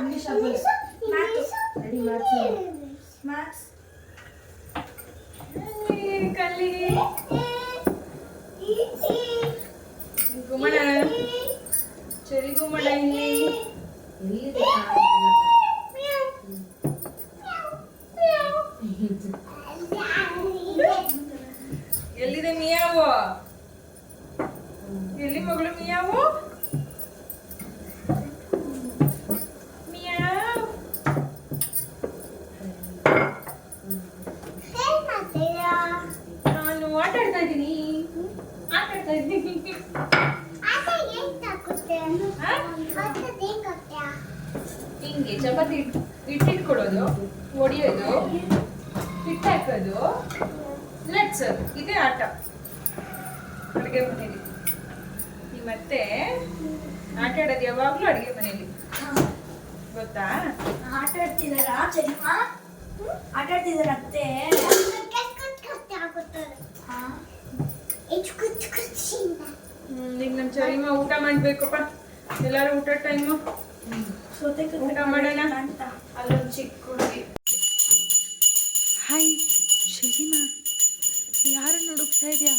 ಇಂಗ್ಲಿಷ್ ಮ್ಯಾಥ್ಸ್ ಕಲಿ ಗುಮ್ಮಣ ಚರಿ ಗುಮ್ಮಣ ಇಲ್ಲಿ ಎಲ್ಲಿದೆ ಮಿಯಾವು ಎಲ್ಲಿ ಮಗಳು ಮಿಯಾವು ಮಿಯಾವ್ ಹಿಂಗೆ ಚಪಾತಿ ಹಿಟ್ಟಿಟ್ಟು ಕೊಡೋದು ಒಡಿಯೋದು ಹಿಟ್ಟು ಹಾಕೋದು ಲಟ್ಸೋದು ಇದೇ ಆಟ. ಅಡುಗೆ ಮನೇಲಿ ನೀ ಮತ್ತೆ ಆಟ ಆಡೋದು ಯಾವಾಗಲೂ ಅಡುಗೆ ಮನೇಲಿ ಗೊತ್ತಾ? ಆಟ ಆಡ್ತಿದಾರ ಆಟ ಆಡ್ತಿದಾರ ಅತ್ತೆ ಈಗ ನಮ್ಮ ಚರಿಮ ಊಟ ಮಾಡ್ಬೇಕಪ್ಪ. ಎಲ್ಲರೂ ಊಟ ಟೈಮು ಸೋತೆ ಊಟ ಮಾಡೋಣ. ಅಂತ. ಅಲ್ಲೊಂದು ಚಿಕ್ಕ ಹುಡುಗಿ. ಹಾಯ್ ಶರಿಮಾ. ಯಾರನ್ನು ಹುಡುಕ್ತಾ ಇದೆಯಾ?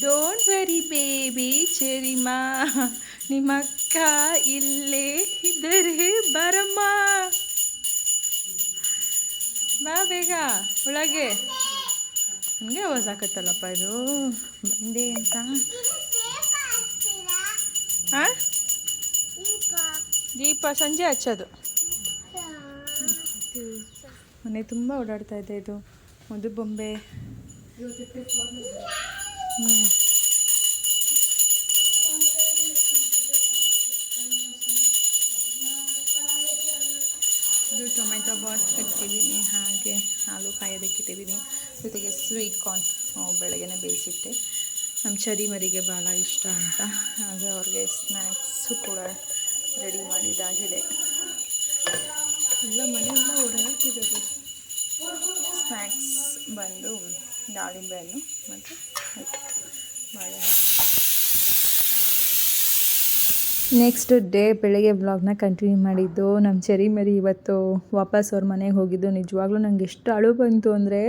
ಡೋಂಟ್ ವೆರಿ ಬೇಬಿ ಚೆರಿಮಾ ನಿಮ್ಮ ಅಕ್ಕ ಇಲ್ಲೇ ಇದ್ದರೆ ಬರಮ್ಮ. ಬಾ ಬೇಗ ಒಳಗೆ. ನನಗೆ ಆವಾಜ್ ಹಾಕತ್ತಲ್ಲಪ್ಪ ಇದು? ಬಂದೆ ಅಂತ ದೀಪ, ಸಂಜೆ ಹಚ್ಚೋದು. ಮನೆ ತುಂಬ ಓಡಾಡ್ತಾ ಇದೆ ಇದು. ಮಧು ಬೊಂಬೆ. ಹ್ಞೂ ಟೊಮೆಟೊ ಬಾತ್ ಇಟ್ಟಿದ್ದೀನಿ ಹಾಗೆ ಹಾಲು ಕಾಯೋದಕ್ಕೆ ಇಟ್ಟಿದ್ದೀನಿ ಜೊತೆಗೆ ಸ್ವೀಟ್ ಕಾರ್ನ್ ಬೆಳಗ್ಗೆನೇ ಬೇಯಿಸಿಟ್ಟೆ. ನಮ್ಮ ಚರಿ ಮರಿಗೆ ಭಾಳ ಇಷ್ಟ ಅಂತ. ಹಾಗೆ ಅವ್ರಿಗೆ ಸ್ನ್ಯಾಕ್ಸು ಕೂಡ ರೆಡಿ ಮಾಡಿದ್ದಾಗಿದೆ. ಎಲ್ಲ ಮನೆಯಿಂದ ಓಡಾಡ್ತಿದ್ದಾರೆ. ಸ್ನ್ಯಾಕ್ಸ್ ಬಂದು ದಾಳಿಂಬೆ ಹಣ್ಣು ಮತ್ತು ಬಾಳೆಹಣ್ಣು ನೆಕ್ಸ್ಟ್ ಡೇ ಬೆಳಗ್ಗೆ ಬ್ಲಾಗ್ನ ಕಂಟಿನ್ಯೂ ಮಾಡಿದ್ದು ನಮ್ಮ ಚೆರಿ ಮರಿ ಇವತ್ತು ವಾಪಸ್ ಅವ್ರ ಮನೆಗೆ ಹೋಗಿದ್ದು. ನಿಜವಾಗ್ಲೂ ನಂಗೆ ಎಷ್ಟು ಅಳು ಬಂತು ಅಂದರೆ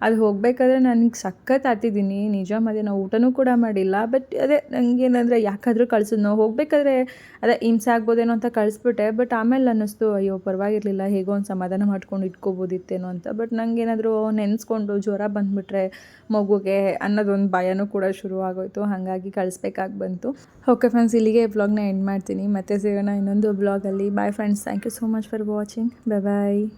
ಅದು ಹೋಗಬೇಕಾದ್ರೆ ನನಗೆ ಸಖತ್ ಆತಿದ್ದೀನಿ. ನಿಜ ಮತ್ತು ನಾವು ಊಟನೂ ಕೂಡ ಮಾಡಿಲ್ಲ. ಬಟ್ ಅದೇ ನನಗೇನಂದರೆ ಯಾಕಾದರೂ ಕಳ್ಸೋದು. ನಾವು ಹೋಗಬೇಕಾದ್ರೆ ಅದೇ ಹಿಂಸೆ ಆಗ್ಬೋದೇನೋ ಅಂತ ಕಳಿಸ್ಬಿಟ್ಟೆ. ಬಟ್ ಆಮೇಲೆ ಅನ್ನಿಸ್ತು, ಅಯ್ಯೋ, ಪರವಾಗಿರಲಿಲ್ಲ. ಹೇಗೋ ಒಂದು ಸಮಾಧಾನ ಮಾಡ್ಕೊಂಡು ಇಟ್ಕೋಬೋದಿತ್ತೇನೋ ಅಂತ. ಬಟ್ ನನಗೇನಾದರೂ ನೆನೆಸ್ಕೊಂಡು ಜ್ವರ ಬಂದುಬಿಟ್ರೆ ಮಗುಗೆ ಅನ್ನೋದೊಂದು ಭಯನೂ ಕೂಡ ಶುರು ಆಗೋಯ್ತು ಹಾಗಾಗಿ ಕಳಿಸ್ಬೇಕಾಗಿ ಬಂತು. ಓಕೆ ಫ್ರೆಂಡ್ಸ್ ಇಲ್ಲಿಗೆ ಬ್ಲಾಗ್ನ ಎಂಡ್ ಮಾಡ್ತೀನಿ. ಮತ್ತೆ ಸಿಗೋಣ ಇನ್ನೊಂದು ಬ್ಲಾಗಲ್ಲಿ bye friends thank you so much for watching bye bye